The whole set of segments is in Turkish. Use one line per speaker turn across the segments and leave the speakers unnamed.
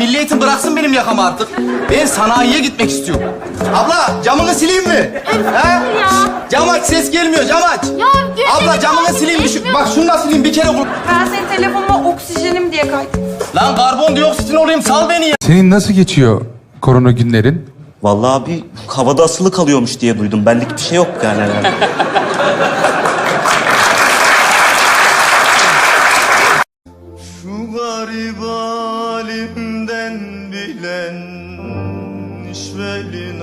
Milli eğitim bıraksın benim yakamı artık. Ben sanayiye gitmek istiyorum. Abla camını sileyim mi? Ha?
ya.
Cam aç ses gelmiyor cam aç.
Ya
Abla camını sileyim. Şu, bak şunu da sileyim bir kere. vur-
Ben senin telefonuma oksijenim diye kaydım.
Lan karbondioksitin olayım sal beni ya.
Senin nasıl geçiyor korona günlerin?
Vallahi abi havada asılı kalıyormuş diye duydum. Benlik bir şey yok yani herhalde.
Şu halimden bilen işveli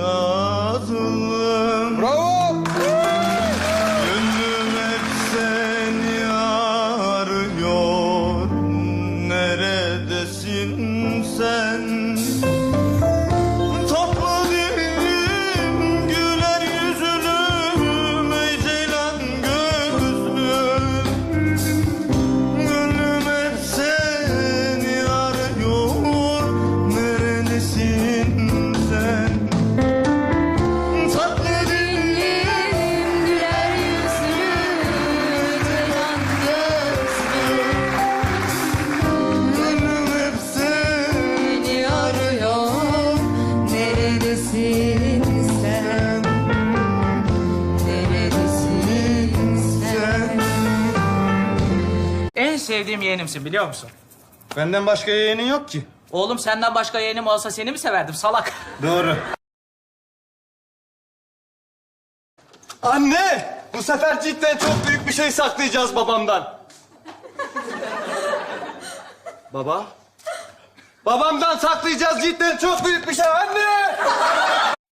sevdiğim yeğenimsin biliyor musun?
Benden başka yeğenin yok ki.
Oğlum senden başka yeğenim olsa seni mi severdim salak?
Doğru. Anne! Bu sefer cidden çok büyük bir şey saklayacağız babamdan. Baba? Babamdan saklayacağız cidden çok büyük bir şey anne!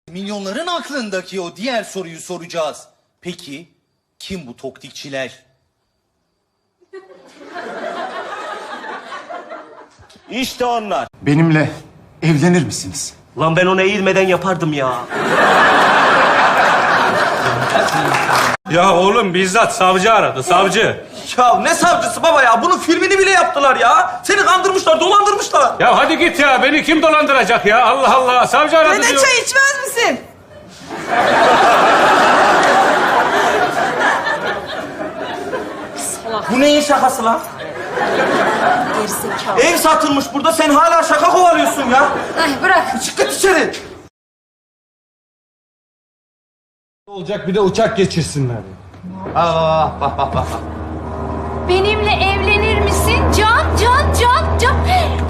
Milyonların aklındaki o diğer soruyu soracağız. Peki kim bu toktikçiler?
İşte onlar.
Benimle evlenir misiniz?
Lan ben onu eğilmeden yapardım ya.
Ya oğlum bizzat savcı aradı, savcı.
Ya ne savcısı baba ya? Bunun filmini bile yaptılar ya. Seni kandırmışlar, dolandırmışlar.
Ya hadi git ya, beni kim dolandıracak ya? Allah Allah, savcı aradı
Dede
diyor.
çay içmez misin?
Bu neyin şakası lan?
Gerizekalı.
Ev satılmış burada, sen hala şaka kovalıyorsun ya.
Ay bırak.
Çık git içeri.
Olacak bir de uçak geçirsinler. Aa bak bak bak.
Benimle evlenir misin? Can, can, can, can.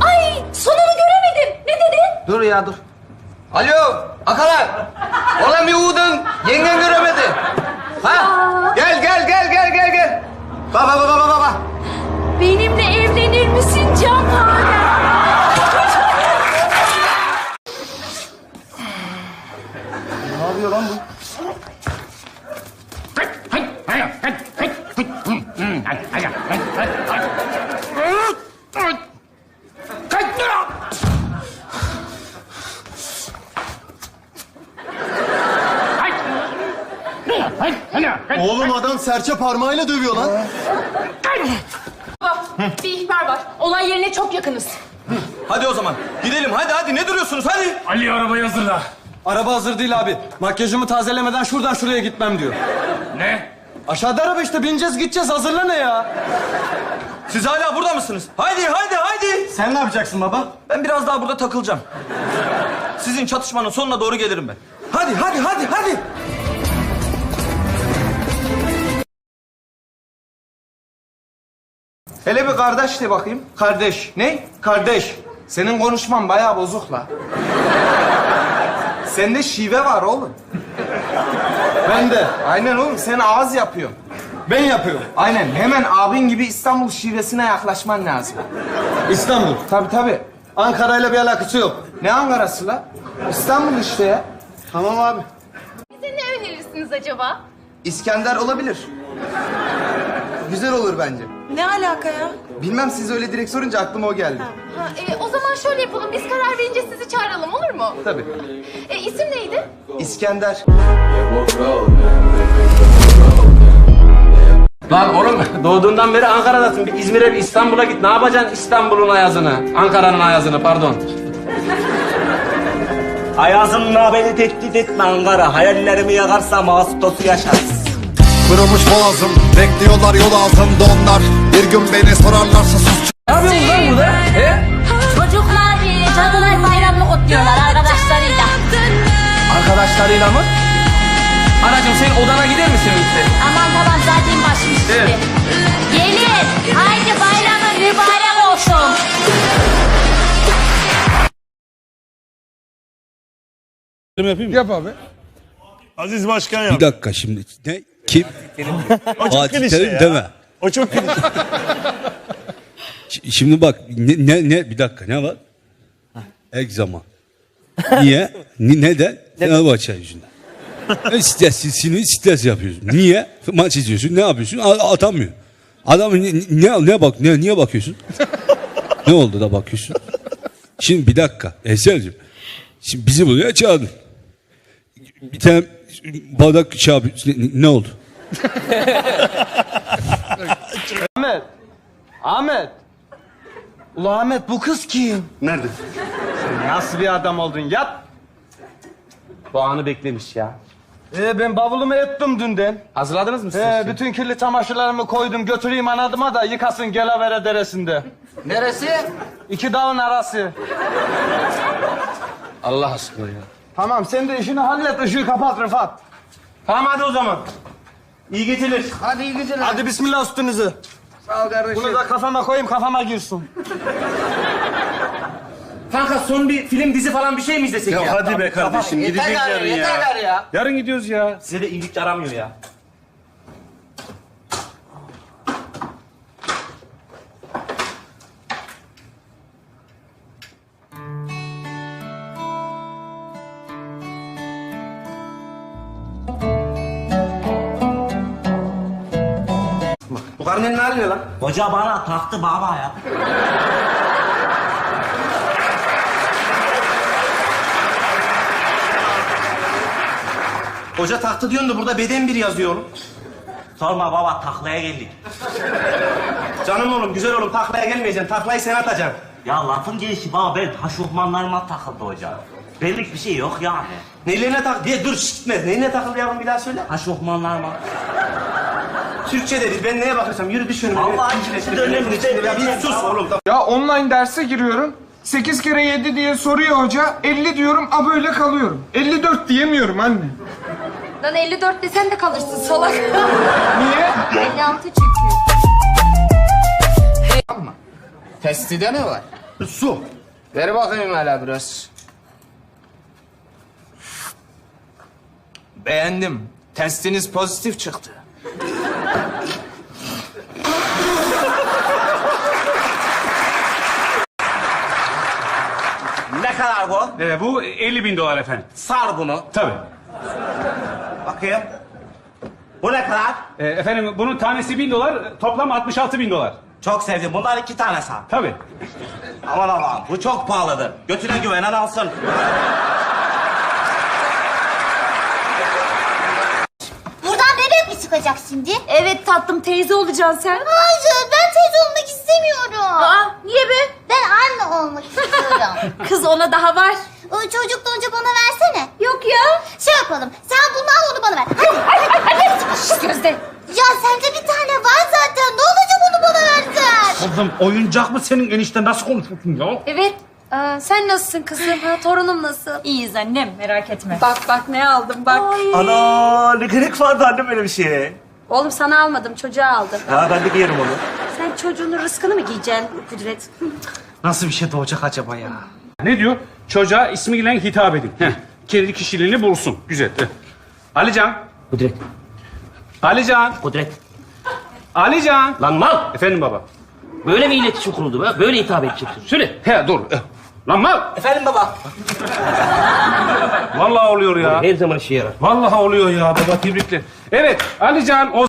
Ay sonunu göremedim. Ne dedin?
Dur ya dur. Alo Akalar. Oğlum bir Uğud'un yengen göremedi. Ha? Gel gel gel gel gel gel. Baba baba baba baba.
Benimle evlenir misin Can hala?
Ne yapıyor lan bu? Oğlum adam serçe parmağıyla dövüyor lan.
Bir ihbar var. Olay yerine çok yakınız.
Hadi o zaman. Gidelim hadi hadi. Ne duruyorsunuz hadi.
Ali arabayı hazırla.
Araba hazır değil abi. Makyajımı tazelemeden şuradan şuraya gitmem diyor.
Ne?
Aşağıda araba işte bineceğiz gideceğiz hazırla ne ya?
Siz hala burada mısınız? Haydi haydi haydi.
Sen ne yapacaksın baba?
Ben biraz daha burada takılacağım. Sizin çatışmanın sonuna doğru gelirim ben. Hadi hadi hadi hadi.
Hele bir kardeş de bakayım. Kardeş. Ne? Kardeş. Senin konuşman bayağı bozuk la. Sende şive var oğlum. Ben de. Aynen oğlum sen ağız yapıyorsun. Ben yapıyorum. Aynen. Hemen abin gibi İstanbul şivesine yaklaşman lazım. İstanbul? Tabii tabii. Ankara'yla bir alakası yok. Ne Ankara'sı la? İstanbul işte ya. Tamam abi.
Bize ne önerirsiniz acaba?
İskender olabilir. Güzel olur bence.
Ne alaka ya?
Bilmem siz öyle direkt sorunca aklıma o geldi.
Ha, e, o zaman şöyle yapalım. Biz karar verince sizi çağıralım olur mu?
Tabii.
E, isim neydi?
İskender.
Lan oğlum doğduğundan beri Ankara'dasın. Bir İzmir'e bir İstanbul'a git. Ne yapacaksın İstanbul'un ayazını? Ankara'nın ayazını pardon.
Ayazınla beni tehdit etme Ankara. Hayallerimi yakarsam Ağustos'u yaşarız.
Kırılmış boğazım Bekliyorlar yol altında onlar Bir gün beni sorarlarsa sus
Ne yapıyorsunuz lan burada? He?
Çocuklar bir can diyorlar arkadaşlarıyla.
Arkadaşlarıyla mı? Anacığım sen odana gider misin lütfen?
Aman tamam zaten başım şişti.
Evet.
Gelin haydi bayramın mübarek olsun.
Yap abi.
Aziz Başkan yap.
Bir dakika şimdi. Ne? Kim?
O çok
Fatih
klişe
Terim
ya.
deme.
O çok klişe.
Ş- Şimdi bak ne, ne, ne bir dakika ne var? Egzama. Niye? Ni, neden? Fenerbahçe yüzünden. E, stres, sinir stres yapıyorsun. Niye? Maç izliyorsun. Ne yapıyorsun? A- atamıyor. Adam ne, ne, ne bak ne, niye bakıyorsun? ne oldu da bakıyorsun? Şimdi bir dakika Eser'cim. Şimdi bizi buraya çağırdın. Bir tane bardak şey yapıyorsun. Ne, ne oldu?
Ahmet. Ahmet. Ula Ahmet bu kız kim?
Nerede?
Nasıl bir adam oldun? Yat.
Bu anı beklemiş ya.
Ee, ben bavulumu ettim dünden.
Hazırladınız mı siz?
Ee, bütün kirli çamaşırlarımı koydum götüreyim anadıma da yıkasın Gelavere Deresi'nde.
Neresi?
İki dağın arası.
Allah aşkına ya.
Tamam sen de işini hallet ışığı kapat Rıfat.
Tamam hadi o zaman. İyi geceler.
Hadi iyi geceler.
Hadi bismillah üstünüzü.
Sağ ol kardeşim.
Bunu da kafama koyayım kafama girsin.
Kanka son bir film dizi falan bir şey mi izlesek ya?
Ya hadi be kardeşim
Yeter
gidecek yarın
yeter
ya.
gari ya.
Yarın gidiyoruz ya.
Size de iyilik yaramıyor ya.
Karının ne hali ne lan?
Hoca bana taktı baba ya.
Hoca taktı diyorsun da burada beden bir yazıyor oğlum.
Sorma baba taklaya geldik.
Canım oğlum, güzel oğlum taklaya gelmeyeceksin. Taklayı sen atacaksın.
Ya lafın gelişi baba ben taşofmanlarıma takıldı hocam. Benlik bir şey yok yani.
Neylerine tak diye dur şişt gitme. Neyine takıldı yavrum bir daha söyle.
Taşofmanlarıma.
Türkçe dedi. Ben neye bakırsam yürü düş önüme.
Allah için önemli.
Ya bir sus oğlum.
Ya online derse giriyorum. 8 kere 7 diye soruyor hoca. 50 diyorum, a böyle kalıyorum. 54 diyemiyorum anne.
Lan 54 desen de kalırsın salak.
Niye?
56 çünkü.
Testide ne var?
Su.
Ver bakayım hele biraz.
Beğendim. Testiniz pozitif çıktı.
Ne kadar bu?
Ee, bu 50 bin dolar efendim.
Sar bunu.
Tabii.
Bakayım. Bu ne kadar?
Ee, efendim bunun tanesi bin dolar, toplam 66 bin dolar.
Çok sevdim. Bunlar iki tane sar.
Tabii.
Aman Allah'ım bu çok pahalıdır. Götüne güvenen alsın.
Çıkacak şimdi? Evet tatlım teyze olacaksın sen. Hayır ben teyze olmak istemiyorum. Aa niye be? Ben anne olmak istiyorum. Kız ona daha var. O çocuk doğunca bana versene. Yok ya. Şey yapalım sen bunu al onu bana ver. Hadi hadi hadi. Şşş Gözde. Ya sende bir tane var zaten. Ne olacak onu bana versen?
Kızım oyuncak mı senin enişte nasıl konuşuyorsun ya?
Evet. Aa, sen nasılsın kızım? Ha, torunum nasıl? İyiyiz annem merak etme. Bak bak ne aldım bak.
Ana ne gerek vardı anne böyle bir şeye?
Oğlum sana almadım çocuğa aldım.
Ha ben de giyerim onu.
Sen çocuğunun rızkını mı giyeceksin Kudret?
Nasıl bir şey doğacak acaba ya?
Ne diyor? Çocuğa ismiyle hitap edin. Heh. Kendi kişiliğini bulsun. Güzel. Heh. Alican.
Kudret.
Alican.
Kudret.
Alican.
Lan mal.
Efendim baba.
Böyle mi iletişim kuruldu be? Böyle hitap edeceksin. Söyle.
He dur. Lan mal.
Efendim baba.
Vallahi oluyor ya.
Her zaman işe yarar.
Vallahi oluyor ya baba tebrikler. Evet Alican o